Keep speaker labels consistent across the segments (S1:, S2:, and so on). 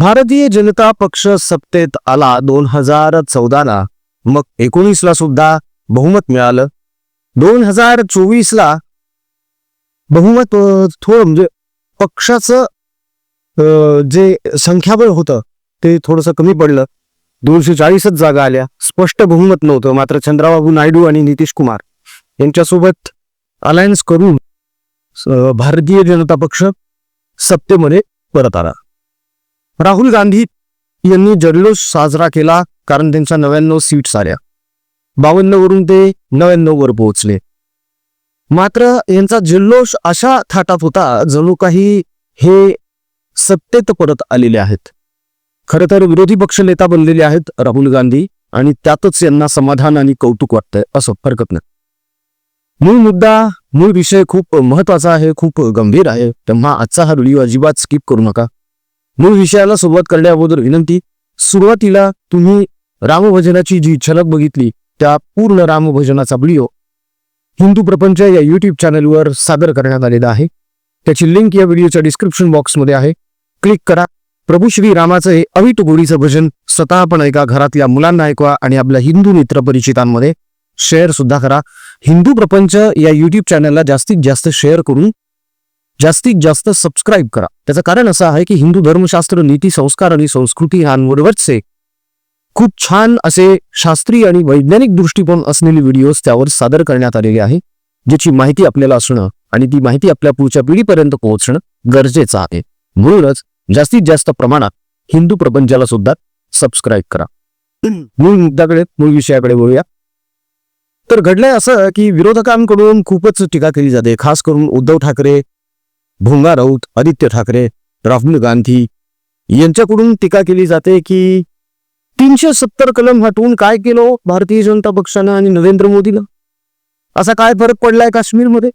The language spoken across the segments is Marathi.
S1: भारतीय जनता पक्ष सत्तेत आला दोन हजार चौदाला. मग एकोणीसला सुद्धा बहुमत मिळालं. दोन हजार चोवीसला बहुमत थोडं म्हणजे पक्षाचं जे संख्याबळ होतं ते थोडंसं कमी पडलं. दोनशे चाळीसच जागा आल्या. स्पष्ट बहुमत नव्हतं. मात्र चंद्राबाबू नायडू आणि नितीश कुमार यांच्यासोबत अलायन्स करून भारतीय जनता पक्ष सत्तेमध्ये परत आला. राहुल गांधी यांनी जल्लोष साजरा केला कारण त्यांच्या नव्याण्णव सीट्स आल्या. बावन्न वरून ते नव्याण्णव वर पोहोचले. मात्र यांचा जल्लोष अशा थाटात होता जणू काही हे सत्तेत परत आलेले आहेत. खरं तर विरोधी पक्ष नेता बनलेले आहेत राहुल गांधी आणि त्यातच यांना समाधान आणि कौतुक वाटतंय असं हरकत नाही. मूळ मुद्दा मूळ विषय खूप महत्त्वाचा आहे खूप गंभीर आहे तेव्हा आजचा हा व्हिडिओ अजिबात स्किप करू नका. मूळ विषयाला सुरुवात करण्याअगोदर विनंती. सुरुवातीला तुम्ही रामभजनाची जी झलक बघितली त्या पूर्ण रामभजनाचा व्हिडिओ हिंदू प्रपंच या युट्यूब चॅनलवर सादर करण्यात आलेला आहे. त्याची लिंक या व्हिडिओच्या डिस्क्रिप्शन बॉक्समध्ये आहे. क्लिक करा. प्रभू श्री रामाचं हे अविट गोडीचं भजन स्वतः पण ऐका घरातल्या मुलांना ऐकवा आणि आपल्या हिंदू मित्र परिचितांमध्ये शेअर सुद्धा करा. हिंदू प्रपंच या युट्यूब चॅनलला जास्तीत जास्त शेअर करून जास्तीत जास्त सबस्क्राईब करा. त्याचं कारण असं आहे की हिंदू धर्मशास्त्र नीती संस्कार आणि संस्कृती यांबरोबरचे खूप छान असे शास्त्रीय आणि वैज्ञानिक दृष्टिकोन असलेले व्हिडिओज त्यावर सादर करण्यात आलेले आहे ज्याची माहिती आपल्याला असणं आणि ती माहिती आपल्या पुढच्या पिढीपर्यंत पोहोचणं गरजेचं आहे. म्हणूनच जास्तीत जास्त प्रमाणात हिंदू प्रपंचाला सुद्धा सबस्क्राईब करा. मूळ मुद्द्याकडे मूळ विषयाकडे वळूया. तर घडलंय असं की विरोधकांकडून खूपच टीका केली जाते खास करून उद्धव ठाकरे भोंगा राऊत आदित्य ठाकरे राहुल गांधी यांच्याकडून टीका केली जाते की तीनशे सत्तर कलम हटवून काय केलं हो भारतीय जनता पक्षानं आणि नरेंद्र मोदीला? असा काय फरक पडलाय काश्मीरमध्ये?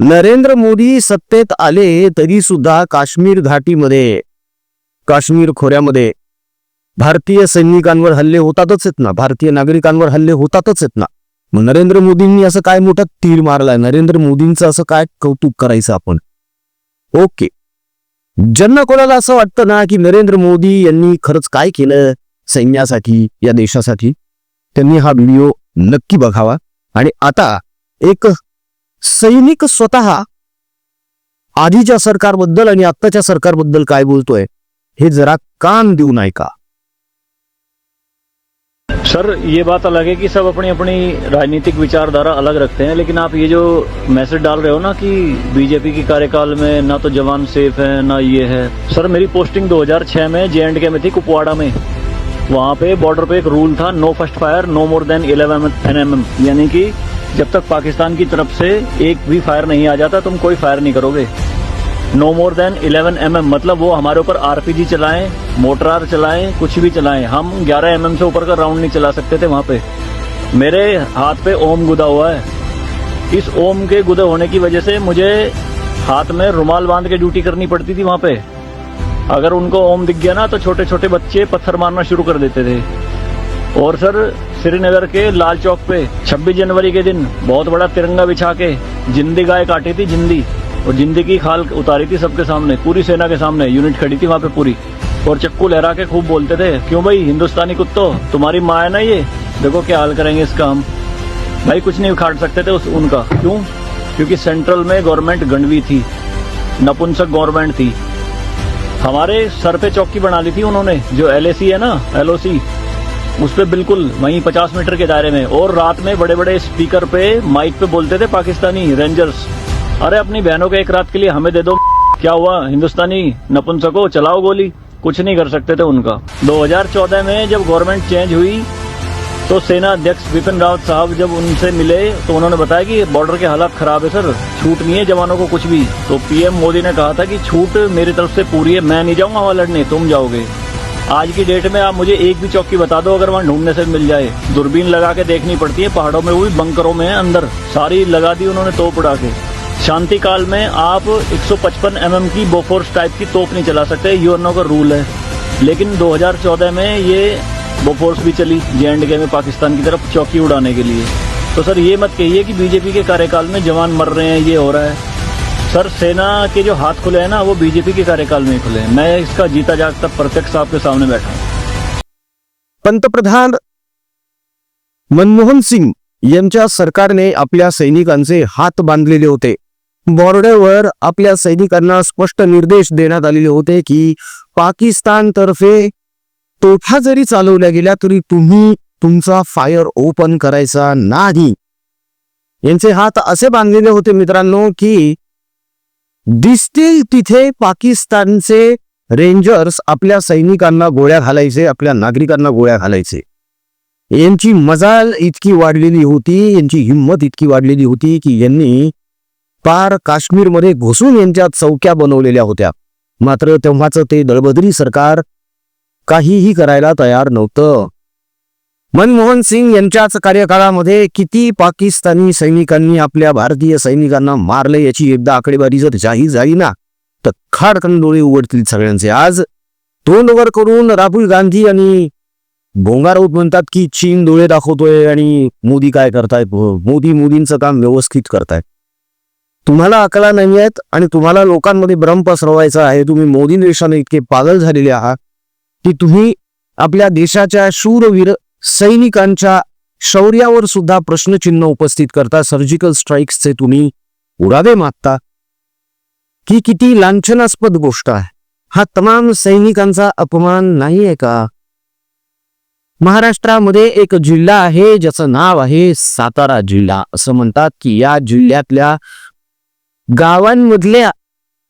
S1: नरेंद्र मोदी सत्तेत आले तरी सुद्धा काश्मीर घाटीमध्ये काश्मीर खोऱ्यामध्ये. भारतीय सैनिकांवर हल्ले होतातच आहेत ना भारतीय नागरिकांवर हल्ले होतातच आहेत ना. मग नरेंद्र मोदींनी असं काय मोठा तीर मारलाय? नरेंद्र मोदींचं असं काय कौतुक करायचं आपण? ओके. ज्यांना कोणाला असं वाटतं ना की नरेंद्र मोदी यांनी खरंच काय केलं सैन्यासाठी या देशासाठी त्यांनी हा व्हिडिओ नक्की बघावा. आणि आता एक सैनिक स्वतः आधीच्या सरकारबद्दल आणि आत्ताच्या सरकारबद्दल काय बोलतोय हे जरा कान देऊन ऐका
S2: सर, ये बात अलग है कि सब अपनी अपनी राजनीतिक विचारधारा अलग रखते हैं, लेकिन आप ये जो मैसेज डाल रहे हो ना कि बीजेपी की कार्यकाल में ना तो जवान सेफ़ है, ना ये है। सर, मेरी पोस्टिंग 2006 में जे में थी कुपवाड़ा में। वहाँ पे बॉर्डर पे एक रूल था no first fire no more then 11 N M यानी कि जब तक पाकिस्तान की तरफ़ से एक भी फायर नहीं आ जाता, तुम कोई फायर नहीं करोगे। No more then 11 M mm, मतलब वो हमारे ऊपर आरपीजी चलाएँ मोटरार चलाएँ कुछ भी चलाएँ। हम 11 एम mm से ऊपर का राउंड नहीं चला सकते थे वहाँ पे। मेरे हाथ पे ओम गुदा हुआ है। इस ओम के गुदे होने की वजह से मुझे हाथ में रुमाल बाँध के ड्यूटी करनी पड़ती थी वहाँ पे। अगर उनको ओम दिख गया ना तो छोटे छोटे बच्चे पत्थर मारना शुरू कर देते थे। और सर श्रीनगर के लाल चौक पे 26 जनवरी के दिन बहुत बड़ा तिरंगा बिछा के जिंदी गाय काटी थी जिंदी। और ज़िंदगी खाल उतारी थी सबके सामने, पूरी सेना के सामने यूनिट खड़ी थी वहाँ पे पूरी। और चक्कू लहरा के खूब बोलते थे, क्यों भाई, हिंदुस्तानी कुत्तो, तुम्हारी माँ है ना ये? देखो क्या हाल करेंगे इसका हम। भाई, कुछ नहीं उखाड़ सकते थे उस, उनका। क्यों? क्योंकि सेंट्रल में गवर्नमेंट गंडवी थी, नपुंसक गवर्नमेंट थी। हमारे सर पे चौकी बना ली थी उन्होंने, जो एल है ना एल उस पे बिल्कुल वहीं 50 मीटर के दायरे में। और रात में बड़े बड़े स्पीकर पे माइक पे बोलते थे पाकिस्तानी रेंजर्स अरे, अपनी बहनों को एक रात के लिए हमें दे दो। क्या हुआ? हिंदुस्तानी नपुंसको, चलाओ गोली। कुछ नहीं कर सकते थे उनका। 2014 में जब गवर्नमेंट चेंज हुई तो सेना अध्यक्ष बिपिन रावत साहब जब उनसे मिले तो उन्होंने बताया कि बॉर्डर के हालात खराब है, सर। छूट नहीं है जवानों को कुछ भी। तो पीएम मोदी ने कहा था कि छूट मेरी तरफ़ से पूरी है। मैं नहीं जाऊँगा वहाँ लड़ने। तुम जाओगे। आज की डेट में आप मुझे एक भी चौकी बता दो, अगर वहाँ ढूँढने से मिल जाए। दूरबीन लगा के देखनी पड़ती है। पहाड़ों में वो भी बंकरों में अंदर। सारी लगा दी उन्होंने तोप उड़ा के। शांति काल में आप 155 एमएम की बोफोर्स टाइप की तोप नहीं चला सकते यूएनओ का रूल है लेकिन 2014 में ये बोफोर्स भी चली जे के में पाकिस्तान की तरफ़ चौकी उड़ाने के लिए। तो सर, ये मत कहिए कि बीजेपी के कार्यकाल में जवान मर रहे हैं, ये हो रहा है। सर, सेना के जो हाथ खुले हैं ना, वो बीजेपी के कार्यकाल में खुले हैं। मैं इसका जीता जागता प्रत्यक्ष आपके सामने बैठा
S1: पंतप्रधान मनमोहन सिंग यांच्या सरकारने आपल्या सैनिकांचे हात बांधलेले होते. बॉर्डरवर आपल्या सैनिकांना स्पष्ट निर्देश देण्यात आलेले होते की पाकिस्तान तर्फे तोफा जरी चालवल्या गेल्या तरी तुम्ही तुमचा फायर ओपन करायचा नाही. यांचे हात असे बांधलेले होते मित्रांनो की दिसतील तिथे पाकिस्तानचे रेंजर्स आपल्या सैनिकांना गोळ्या घालायचे आपल्या नागरिकांना गोळ्या घालायचे. यांची मजाल इतकी वाढलेली होती यांची हिंमत इतकी वाढलेली होती की यांनी पार काश्मीरमध्ये घुसून यांच्या चौक्या बनवलेल्या होत्या. मात्र तेव्हाच ते दळबदरी सरकार काहीही करायला तयार नव्हतं. मनमोहन सिंग यांच्याच कार्यकाळामध्ये किती पाकिस्तानी सैनिकांनी आपल्या भारतीय सैनिकांना मारले याची एकदा आकडेवारी जर जाहीर झाली ना तर खाडकन डोळे उघडतील सगळ्यांचे. आज तोंड वर करून राहुल गांधी आणि भोंगाराऊत म्हणतात की चीन डोळे दाखवतोय आणि मोदी काय करतायत? हो, मोदी मोदींचं काम व्यवस्थित करतायत. तुम्हाला अकला नाही आहेत आणि तुम्हाला लोकांमध्ये भ्रम पसरवायचा आहे तुम्ही मोदी देशाने इतके पागल झालेले आहात की तुम्ही आपल्या देशाच्या शूरवीर सैनिकांच्या शौर्यावर सुद्धा प्रश्नचिन्ह उपस्थित करता सर्जिकल स्ट्राईक्सचे तुम्ही उरावे मागता. की किती लांछनास्पद गोष्ट आहे. हा तमाम सैनिकांचा अपमान नाही आहे का? महाराष्ट्रामध्ये एक जिल्हा आहे ज्याचं नाव आहे सातारा जिल्हा. असं म्हणतात की या जिल्ह्यातल्या गावांमधल्या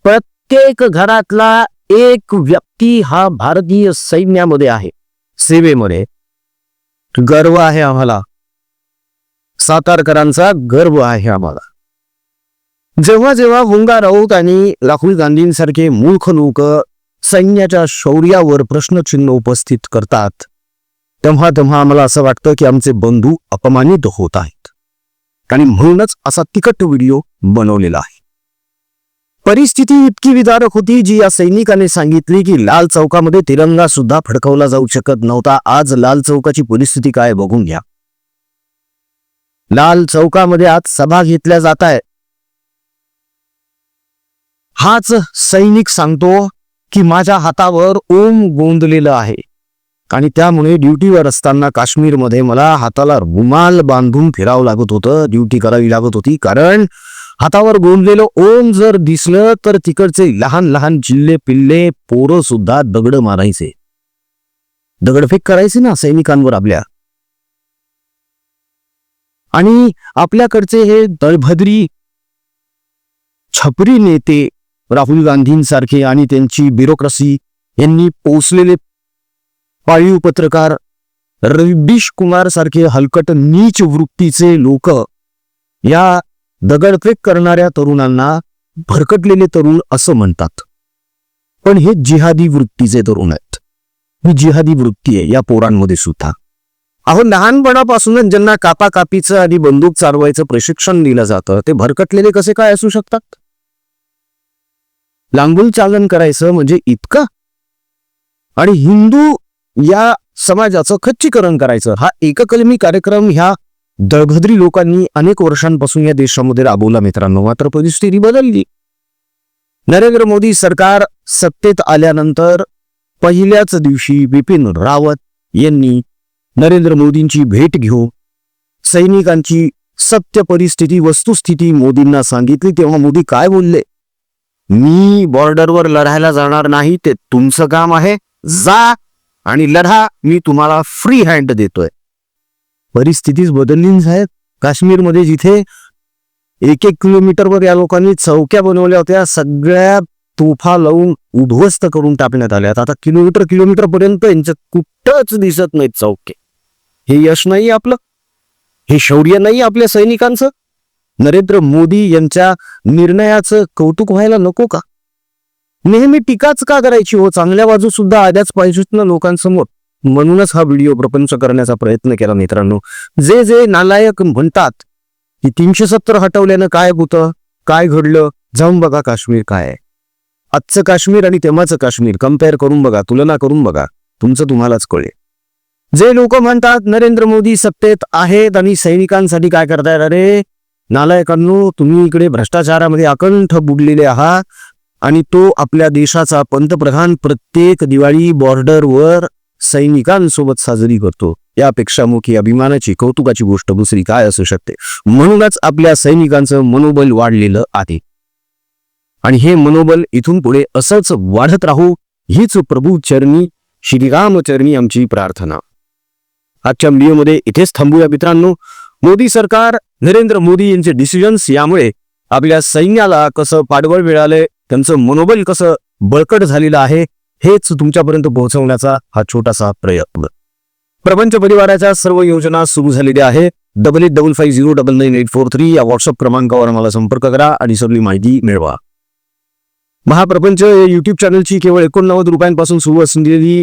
S1: प्रत्येक घरातला एक व्यक्ती हा भारतीय सैन्यामध्ये आहे. सेवेमध्ये. गर्व आहे आम्हाला. सातारकरांचा गर्व आहे आम्हाला. जेव्हा जेव्हा हुंगा राऊत आणि राहुल गांधींसारखे मूर्ख लोक सैन्याच्या शौर्यावर प्रश्नचिन्ह उपस्थित करतात तेव्हा तेव्हा आम्हाला असं वाटतं की आमचे बंधू अपमानित होत आहेत. आणि म्हणूनच असा तिकट व्हिडिओ बनवलेला आहे. परिस्थिती इतकी विदारक होती जी या सैनिकाने सांगितली की लाल चौकामध्ये तिरंगा सुद्धा फडकवला जाऊ शकत नव्हता. आज लाल चौकाची परिस्थिती काय बघून घ्या. लाल चौकामध्ये आज सभा घेतल्या जात आहे. हाच सैनिक सांगतो की माझ्या हातावर ओम गोंदलेलं आहे. आणि त्यामुळे ड्युटीवर असताना काश्मीरमध्ये मला हाताला रुमाल बांधून फिरावं लागत होतं. ड्युटी करावी लागत होती कारण हातावर गोंदलेलं ओम जर दिसलं तर तिकडचे लहान लहान जिल्हे पिल्ले पोरं सुद्धा दगड मारायचे. दगडफेक करायचे ना सैनिकांवर आपल्या. आणि आपल्याकडचे हे दळभद्री छपरी नेते राहुल गांधींसारखे आणि त्यांची ब्युरोक्रसी यांनी पोचलेले पाळीव पत्रकार रविश कुमार सारखे हलकट नीच वृत्तीचे लोक या दगडफेक करणाऱ्या तरुणांना भरकटलेले तरुण असं म्हणतात. पण हे जिहादी वृत्तीचे तरुण आहेत. ही जिहादी वृत्ती आहे या पोरांमध्ये सुद्धा. अहो लहानपणापासूनच ज्यांना कापाकापीचं आणि बंदूक चालवायचं प्रशिक्षण दिलं जातं ते भरकटलेले कसे काय असू शकतात? लांगुल चालन करायचं म्हणजे इतकं? आणि हिंदू या समाजाचं खच्चीकरण करायचं हा एककलमी कार्यक्रम ह्या दळभद्री लोकांनी अनेक वर्षांपासून या देशामध्ये राबवला मित्रांनो मात्र परिस्थिती बदलली. नरेंद्र मोदी सरकार सत्तेत आल्यानंतर पहिल्याच दिवशी बिपिन रावत यांनी नरेंद्र मोदींची भेट घेऊन सैनिकांची सत्य परिस्थिती वस्तुस्थिती मोदींना सांगितली. तेव्हा मोदी काय बोलले? मी बॉर्डरवर लढायला जाणार नाही ते तुमचं काम आहे. जा आणि लढा मी तुम्हाला फ्री हँड देतोय. परिस्थितीच बदलली साहेब. काश्मीरमध्ये जिथे एक एक किलोमीटरवर या लोकांनी चौक्या बनवल्या होत्या सगळ्या तोफा लावून उद्ध्वस्त करून टाकण्यात आल्या आता किलोमीटर किलोमीटर पर्यंत यांच्यात कुठंच दिसत नाहीत चौके. हे यश नाही आपलं. हे शौर्य नाही आपल्या सैनिकांचं. नरेंद्र मोदी यांच्या निर्णयाचं कौतुक व्हायला नको का? नेहमी टीकाच का करायची हो? चांगल्या बाजू सुद्धा आल्याच पाहिजेत ना लोकांसमोर. म्हणूनच हा व्हिडिओ प्रपंच करण्याचा प्रयत्न केला मित्रांनो. जे जे नालायक म्हणतात की तीनशे सत्तर हटवल्यानं काय होतं? काय घडलं? जाऊन बघा काश्मीर काय आजचं काश्मीर आणि तेव्हाचं काश्मीर कंपेअर करून बघा तुलना करून बघा. तुमचं तुम्हालाच कळेल. जे लोक म्हणतात नरेंद्र मोदी सत्तेत आहेत आणि सैनिकांसाठी काय करतायत? अरे नालायकांनो तुम्ही इकडे भ्रष्टाचारामध्ये अकंठ बुडलेले आहात आणि तो आपल्या देशाचा पंतप्रधान प्रत्येक दिवाळी बॉर्डरवर सैनिकांसोबत साजरी करतो. यापेक्षा मोठी अभिमानाची कौतुकाची गोष्ट दुसरी काय असू शकते? म्हणूनच आपल्या सैनिकांचं मनोबल वाढलेलं आहे. आणि हे मनोबल इथून पुढे असंच वाढत राहू हीच प्रभू चरणी श्रीराम चरणी आमची प्रार्थना. आजच्या व्हिडिओमध्ये इथेच थांबूया मित्रांनो. मोदी सरकार नरेंद्र मोदी यांचे डिसिजन्स यामुळे आपल्या सैन्याला कसं पाठबळ मिळालंय त्यांचं मनोबल कसं बळकट झालेलं आहे हेच तुमच्यापर्यंत पोहोचवण्याचा हा छोटासा प्रयत्न. प्रपंच परिवाराच्या सर्व योजना सुरू झालेल्या आहे double eight double five zero double nine eight four three या व्हॉट्सअप क्रमांकावर मला संपर्क करा आणि सगळी माहिती मिळवा. महाप्रपंच या युट्यूब चॅनलची केवळ एकोणनव्वद रुपयांपासून सुरू असलेली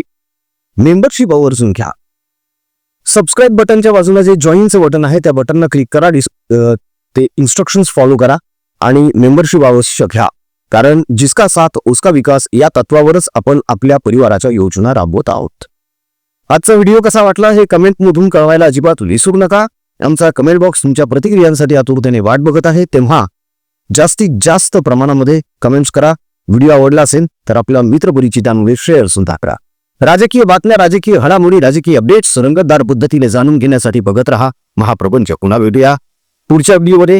S1: मेंबरशिप आवर्जून घ्या सबस्क्राईब बटनच्या बाजूला जे जॉईनचं बटन आहे त्या बटनला क्लिक करा डिस ते इन्स्ट्रक्शन्स फॉलो करा आणि मेंबरशिप अवश्य घ्या कारण जिसका साथ उसका विकास या तत्वावरच आपण आपल्या परिवाराच्या योजना राबवत आहोत. आजचा व्हिडिओ कसा वाटला हे कमेंटमधून कळवायला अजिबात विसरू नका. आमचा कमेंट बॉक्स तुमच्या प्रतिक्रियांसाठी आतुरतेने वाट बघत आहे. तेव्हा जास्तीत जास्त प्रमाणामध्ये कमेंट्स करा. व्हिडिओ आवडला असेल तर आपल्या मित्रपरिचितांमध्ये शेअर सुद्धा करा. राजकीय बातम्या राजकीय घडामोडी राजकीय अपडेट्स रंगतदार पद्धतीने जाणून घेण्यासाठी बघत रहा. महाप्रपंच पुन्हा भेटूया. पुढच्या व्हिडिओमध्ये